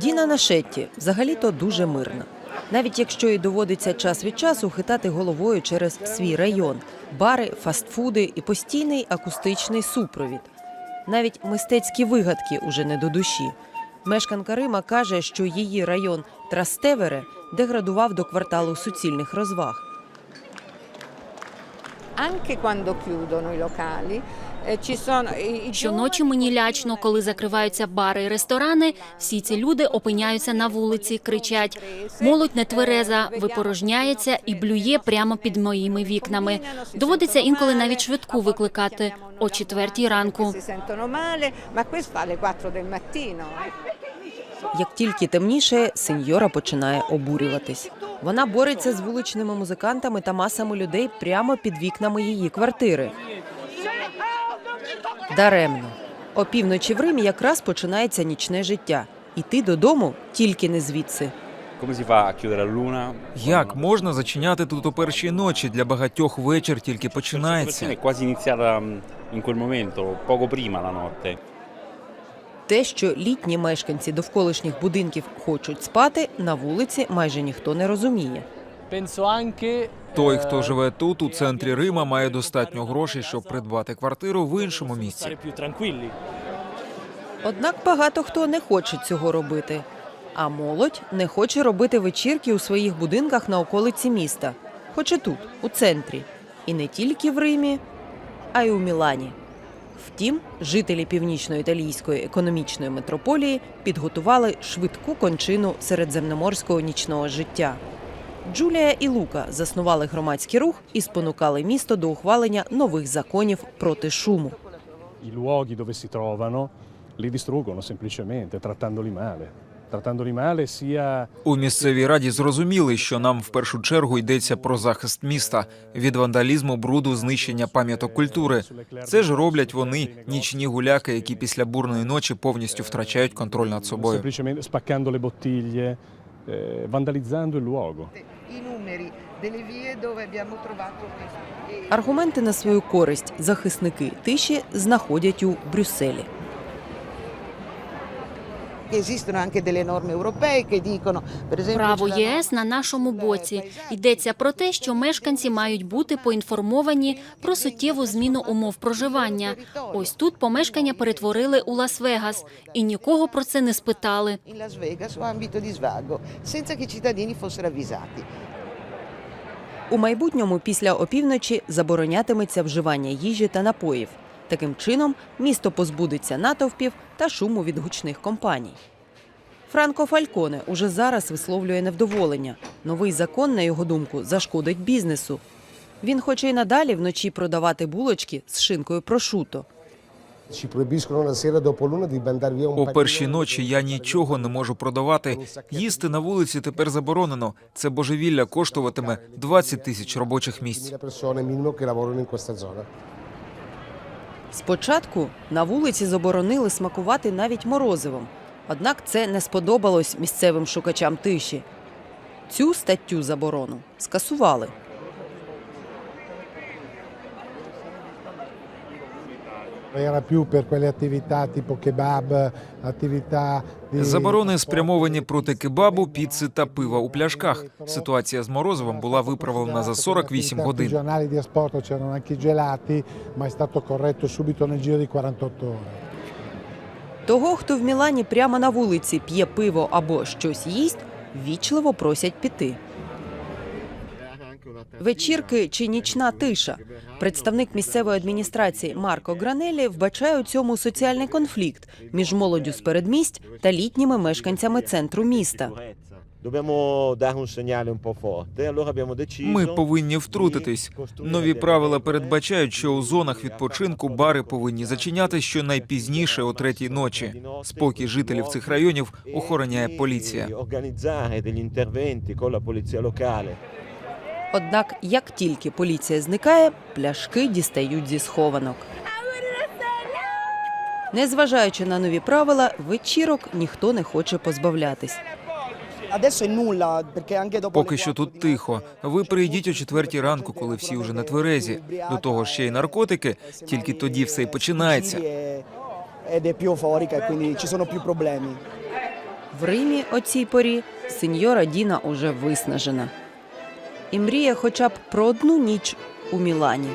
Діна Нашетті взагалі-то дуже мирна. Навіть якщо їй доводиться час від часу хитати головою через свій район, бари, фастфуди і постійний акустичний супровід. Навіть мистецькі вигадки уже не до душі. Мешканка Рима каже, що її район Трастевере деградував до кварталу суцільних розваг. Anche quando chiudono i i- i Щоночі мені лячно, коли закриваються бари і ресторани. Всі ці люди опиняються на вулиці, кричать: молодь нетвереза, випорожняється і блює прямо під моїми вікнами. Доводиться інколи навіть швидку викликати о четвертій ранку. si sentono male, ma questo fa alle 4 del mattino. Як тільки темніше, сеньора починає обурюватись. Вона бореться з вуличними музикантами та масами людей прямо під вікнами її квартири. Даремно. Опівночі в Римі якраз починається нічне життя. Іти додому тільки не звідси. Як можна зачиняти тут о першій ночі? Для багатьох вечір тільки починається. Те, що літні мешканці довколишніх будинків хочуть спати, на вулиці майже ніхто не розуміє. Той, хто живе тут, у центрі Рима, має достатньо грошей, щоб придбати квартиру в іншому місці. Однак багато хто не хоче цього робити. А молодь не хоче робити вечірки у своїх будинках на околиці міста, хоч і тут, у центрі. І не тільки в Римі, а й у Мілані. Втім, жителі північно-італійської економічної метрополії підготували швидку кончину середземноморського нічного життя. Джулія і Лука заснували громадський рух і спонукали місто до ухвалення нових законів проти шуму. I luoghi dove si trovano li distruggono semplicemente, trattandoli male. У місцевій раді зрозуміли, що нам в першу чергу йдеться про захист міста від вандалізму, бруду, знищення пам'яток культури. Це ж роблять вони, нічні гуляки, які після бурної ночі повністю втрачають контроль над собою. Eh, vandalizzando il luogo. i numeri delle vie dove abbiamo trovato questi. E- Аргументи на свою користь захисники тиші знаходять у Брюсселі. Право ЄС на нашому боці йдеться про те, що мешканці мають бути поінформовані про суттєву зміну умов проживання. Ось тут помешкання перетворили у Лас-Вегас, і нікого про це не спитали. У майбутньому після опівночі заборонятиметься вживання їжі та напоїв. Таким чином, місто позбудеться натовпів та шуму від гучних компаній. Франко Фальконе уже зараз висловлює невдоволення. Новий закон, на його думку, зашкодить бізнесу. Він хоче й надалі вночі продавати булочки з шинкою прошуто. О першій ночі я нічого не можу продавати. Їсти на вулиці тепер заборонено. Це божевілля коштуватиме 20 тисяч робочих місць. Спочатку на вулиці заборонили смакувати навіть морозивом. Однак це не сподобалось місцевим шукачам тиші. Цю статтю заборону скасували. Era più per quelle attività tipo kebab, attività Заборони спрямовані проти кебабу, піци та пива у пляшках. Ситуація з морозивом була виправлена за 48 годин. giornali di asporto c'erano anche i gelati, ma è stato corretto subito nel giro di 48 ore. Того, хто в Мілані прямо на вулиці п'є пиво або щось їсть, вічливо просять піти. Вечірки чи нічна тиша. Представник місцевої адміністрації Марко Гранелі вбачає у цьому соціальний конфлікт між молоддю з передмість та літніми мешканцями центру міста. Ми повинні втрутитись. Нові правила передбачають, що у зонах відпочинку бари повинні зачиняти щонайпізніше о третій ночі. Спокій жителів цих районів охороняє поліція. Однак, як тільки поліція зникає, пляшки дістають зі схованок. Незважаючи на нові правила, вечірок ніхто не хоче позбавлятись. Поки що тут тихо. Ви прийдіть о четвертій ранку, коли всі вже на тверезі. До того ще й наркотики. Тільки тоді все й починається. В Римі о цій порі сеньора Діна уже виснажена. І мріє хоча б про одну ніч у Мілані.